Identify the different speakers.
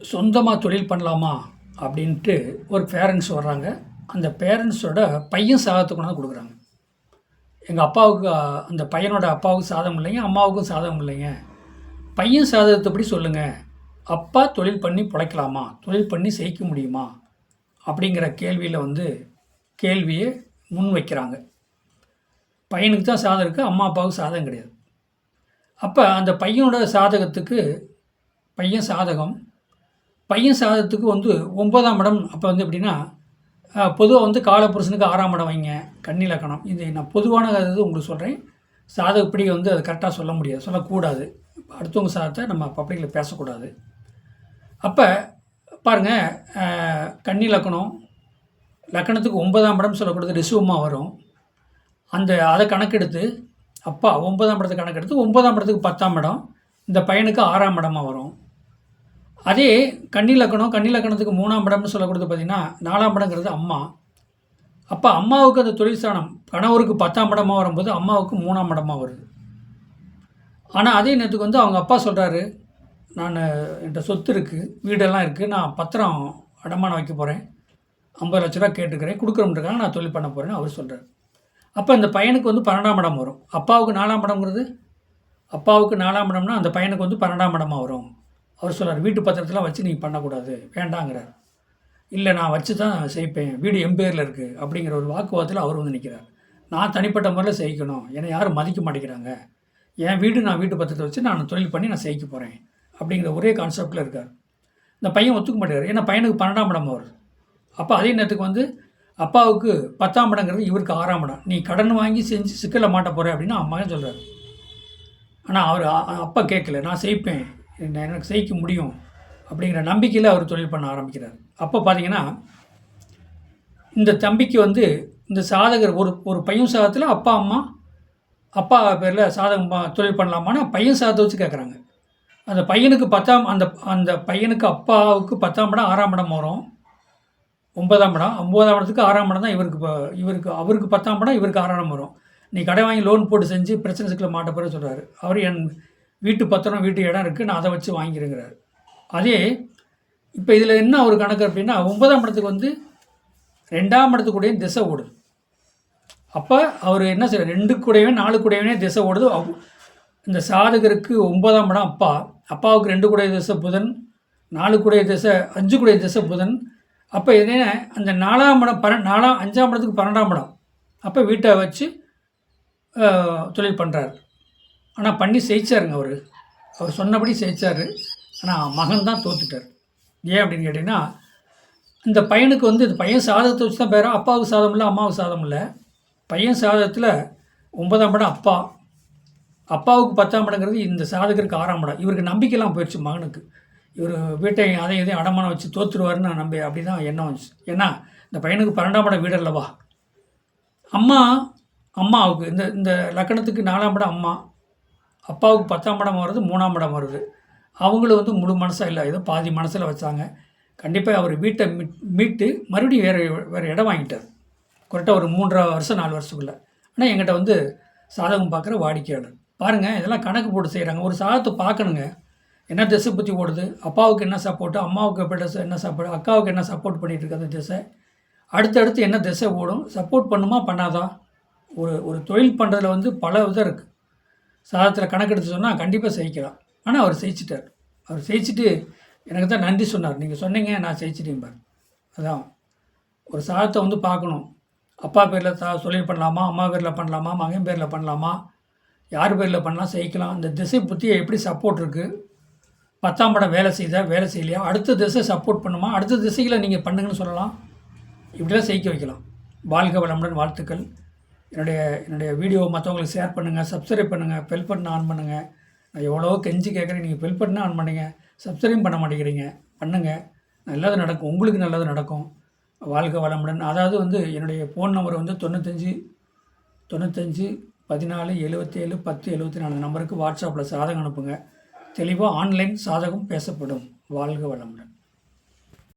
Speaker 1: சொந்தமாக தொழில் பண்ணலாமா அப்படின்ட்டு ஒரு பேரண்ட்ஸ் வர்றாங்க. அந்த பேரண்ட்ஸோட பையன் சாதத்தை கொண்டாந்து கொடுக்குறாங்க. எங்கள் அப்பாவுக்கு அந்த பையனோட அப்பாவுக்கு சாதம் இல்லைங்க அம்மாவுக்கும் சாதம் இல்லைங்க. பையன் சாதத்தைப்படி சொல்லுங்கள் அப்பா தொழில் பண்ணி பிழைக்கலாமா? தொழில் பண்ணி செய்ய முடியுமா? அப்படிங்கிற கேள்வியில் வந்து கேள்வியை முன் வைக்கிறாங்க. பையனுக்கு தான் சாதம் இருக்குது அம்மா அப்பாவுக்கு சாதகம் கிடையாது. அப்போ அந்த பையனோட சாதகத்துக்கு பையன் சாதகம் பையன் சாதத்துக்கு வந்து ஒன்பதாம் இடம். அப்போ வந்து எப்படின்னா பொதுவாக வந்து காலப்புருஷனுக்கு ஆறாம் இடம் வைங்க கண்ணிலக்கணம் இது நான் பொதுவான இது உங்களுக்கு சொல்கிறேன் சாதகப்படி வந்து அது கரெக்டாக சொல்ல முடியாது சொல்லக்கூடாது. அடுத்தவங்க சாதத்தை நம்ம பப்ளிக்கில் பேசக்கூடாது. அப்போ பாருங்கள் கன்னி லக்கணம் லக்கணத்துக்கு ஒன்பதாம் இடம் சொல்லக்கூடாது ரிசுவமாக வரும். அந்த அதை கணக்கெடுத்து அப்பா ஒன்பதாம் இடத்தை கணக்கெடுத்து ஒன்பதாம் இடத்துக்கு பத்தாம் இடம். இந்த பையனுக்கு ஆறாம் இடமாக வரும். அதே கன்னி லக்கணம் கன்னி லக்கணத்துக்கு மூணாம் படம்னு சொல்லக்கூடியது பார்த்திங்கன்னா நாலாம் படங்கிறது அம்மா. அப்போ அம்மாவுக்கு அந்த தொழில் கணவருக்கு பத்தாம் படமாக வரும்போது அம்மாவுக்கு மூணாம் படமாக வருது. ஆனால் அதே நேரத்துக்கு வந்து அவங்க அப்பா சொல்கிறாரு நான் என்கிட்ட சொத்து இருக்குது வீடெல்லாம் இருக்குது நான் பத்திரம் அடமானம் வைக்க போகிறேன் ஐம்பது லட்ச ரூபா கேட்டுக்கிறேன் கொடுக்குறோம்ன்றக்காக நான் தொழில் பண்ண போகிறேன்னு அவர் சொல்கிறார் அப்போ இந்த பையனுக்கு வந்து பன்னெண்டாம் இடம் வரும். அப்பாவுக்கு நாலாம் இடம்ங்கிறது அப்பாவுக்கு நாலாம் இடம்னா அந்த பையனுக்கு வந்து பன்னெண்டாம் இடமாக வரும். அவர் சொல்கிறார் வீட்டு பத்திரத்தெல்லாம் வச்சு நீங்கள் பண்ணக்கூடாது வேண்டாங்கிறார். இல்லை நான் வச்சு தான் செய்ப்பேன் வீடு என் பேரில் இருக்குது அப்படிங்கிற ஒரு வாக்குவாதத்தில் அவர் வந்து நிற்கிறார் நான் தனிப்பட்ட முறையில் செய்யணும் என்னை யாரும் மதிக்க மாட்டேங்கிறாங்க. என் வீடு நான் வீட்டு பத்திரத்தை வச்சு நான் தொழில் பண்ணி நான் செய்யிக்க போகிறேன் அப்படிங்கிற ஒரே கான்செப்டில் இருக்கார். இந்த பையன் ஒத்துக்க மாட்டேங்கிறார். ஏன்னா பையனுக்கு பன்னெண்டாம் இடம் அவர். அப்போ அதே நேரத்துக்கு வந்து அப்பாவுக்கு பத்தாம் இடங்கிறது இவருக்கு ஆறாம் இடம். நீ கடன் வாங்கி செஞ்சு சிக்கலை மாட்ட போகிற அப்படின்னு அம்மாவும் சொல்கிறார் ஆனால் அவர் அப்பா கேட்கல. நான் செய்ப்பேன் எனக்கு ஜெயிக்க முடியும் அப்படிங்கிற நம்பிக்கையில் அவர் தொழில் பண்ண ஆரம்பிக்கிறார். அப்போ பார்த்தீங்கன்னா இந்த தம்பிக்கு வந்து இந்த சாதகர் ஒரு ஒரு பையன் சாதத்தில் அப்பா அம்மா அப்பா பேரில் சாதகம் தொழில் பண்ணலாமான்னு பையன் சாதத்தை வச்சு கேட்குறாங்க அந்த பையனுக்கு பத்தாம் அந்த அந்த பையனுக்கு அப்பாவுக்கு பத்தாம் இடம் ஆறாம் இடம் வரும் ஒன்பதாம் இடம் ஒம்பதாம் இடத்துக்கு ஆறாம் இடம் தான் இவருக்கு இப்போ இவருக்கு அவருக்கு பத்தாம் இடம் இவருக்கு ஆறாம் இடம் வரும் நீ கடை வாங்கி லோன் போட்டு செஞ்சு பிரச்சனை சிக்கல மாட்ட போகிற சொல்கிறாரு அவர் என் வீட்டு பத்திரம் வீட்டு இடம் இருக்குது நான் அதை வச்சு வாங்கிருங்கிறார் அதே இப்போ இதில் என்ன ஒரு கணக்கு அப்படின்னா ஒன்பதாம் இடத்துக்கு வந்து ரெண்டாம் இடத்துக்குடைய திசை ஓடுது. அப்போ அவர் என்ன செய்ய ரெண்டு கூடையவே நாலு கூடவே திசை ஓடுது. அவ்- இந்த சாதகருக்கு ஒன்பதாம் இடம் அப்பா. அப்பாவுக்கு ரெண்டு கூடைய திசை புதன் நாலு கூடைய திசை அஞ்சு கூடைய திசை புதன். அப்போ என்ன அந்த நாலாம் இடம் பர நாலாம் அஞ்சாம் இடத்துக்கு பன்னெண்டாம் இடம். அப்போ வீட்டை வச்சு தொழில் பண்ணுறாரு ஆனால் பண்ணி ஜெயிச்சாருங்க அவர். அவர் சொன்னபடி ஜெயிச்சார் ஆனால் மகன் தான் தோத்துட்டார். ஏன் அப்படின்னு கேட்டிங்கன்னா இந்த பையனுக்கு வந்து இந்த பையன் சாதகத்தை வச்சு தான் பேரா அப்பாவுக்கு சாதம் இல்லை அம்மாவுக்கு சாதம் இல்லை. பையன் சாதகத்தில் ஒன்பதாம் படம் அப்பா. அப்பாவுக்கு பத்தாம் படங்கிறது இந்த சாதகருக்கு ஆறாம் படம். இவருக்கு நம்பிக்கைலாம் போயிடுச்சு மகனுக்கு. இவர் வீட்டை அதையும் இதையும் அடமானம் வச்சு தோத்துருவாருன்னு நான் நம்பி அப்படி தான் எண்ணம் வந்துச்சு. ஏன்னா இந்த பையனுக்கு பன்னெண்டாம் படம் வீடு அல்லவா அம்மா அம்மாவுக்கு இந்த இந்த லக்கணத்துக்கு நாலாம் படம் அம்மா. அப்பாவுக்கு பத்தாம் படம் வருது மூணாம் படம் வருது. அவங்களும் வந்து முழு மனசாக இல்லை ஏதோ பாதி மனசில் வச்சாங்க. கண்டிப்பாக அவர் வீட்டை மீட் மீட்டு மறுபடியும் வேறு வேறு இடம் வாங்கிட்டார். கரெக்டாக ஒரு மூன்றரை வருஷம் நாலு வருஷத்துக்குள்ளே. ஆனால் எங்கிட்ட வந்து சாதகம் பார்க்குற வாடிக்கையாளர். பாருங்கள் இதெல்லாம் கணக்கு போட்டு செய்கிறாங்க ஒரு சாதத்தை பார்க்கணுங்க என்ன திசை பற்றி ஓடுது அப்பாவுக்கு என்ன சப்போர்ட்டு அம்மாவுக்கு எப்படி என்ன சப்போர்ட் அக்காவுக்கு என்ன சப்போர்ட் பண்ணிகிட்டு இருக்கு அந்த திசை? அடுத்தடுத்து என்ன திசை ஓடும்? சப்போர்ட் பண்ணுமா பண்ணாதா? ஒரு ஒரு தொழில் பண்ணுறதுல வந்து பல விதம் இருக்குது சாதத்தில் கணக்கெடுத்து சொன்னால் கண்டிப்பாக ஜெயிக்கலாம் ஆனால் அவர் ஜெயிச்சிட்டார் அவர் ஜெயிச்சிட்டு எனக்கு தான் நன்றி சொன்னார். நீங்கள் சொன்னீங்க நான் ஜெயிச்சிட்டேன் பார். அதான். ஒரு சாதத்தை வந்து பார்க்கணும். அப்பா பேரில் சா சொல்லி பண்ணலாமா? அம்மா பேரில் பண்ணலாமா? மகன் பேரில் பண்ணலாமா? யார் பேரில் பண்ணலாம்? ஜெயிக்கலாம் இந்த திசை பற்றி எப்படி சப்போர்ட் இருக்குது பத்தாம் படம் வேலை செய்தா வேலை செய்யலையா? அடுத்த திசை சப்போர்ட் பண்ணுமா? அடுத்த திசையில் நீங்கள் பண்ணுங்கன்னு சொல்லலாம். இப்படிலாம் ஜெயிக்க வைக்கலாம். வாழ்க வளமுடன் வாழ்த்துக்கள். என்னுடைய என்னுடைய வீடியோ மற்றவங்களுக்கு ஷேர் பண்ணுங்கள் சப்ஸ்கிரைப் பண்ணுங்கள் பெல் பட்டன் ஆன் பண்ணுங்கள் நான் எவ்வளோ கெஞ்சி கேட்குறேன் நீங்கள் பெல் பட்டனை ஆன் பண்ணுங்க. சப்ஸ்கிரைப் பண்ண மாட்டேங்கிறீங்க. பண்ணுங்கள் நல்லது நடக்கும். உங்களுக்கு நல்லது நடக்கும். வாழ்க வளமுடன். அதாவது வந்து என்னுடைய ஃபோன் நம்பர் வந்து தொண்ணூத்தஞ்சு தொண்ணூத்தஞ்சு பதினாலு எழுபத்தேழு பத்து எழுபத்தி நாலு நம்பருக்கு வாட்ஸ்அப்பில் சாதகம் அனுப்புங்க. தெளிவாக ஆன்லைன் சாதகம் பேசப்படும். வாழ்க வளமுடன்.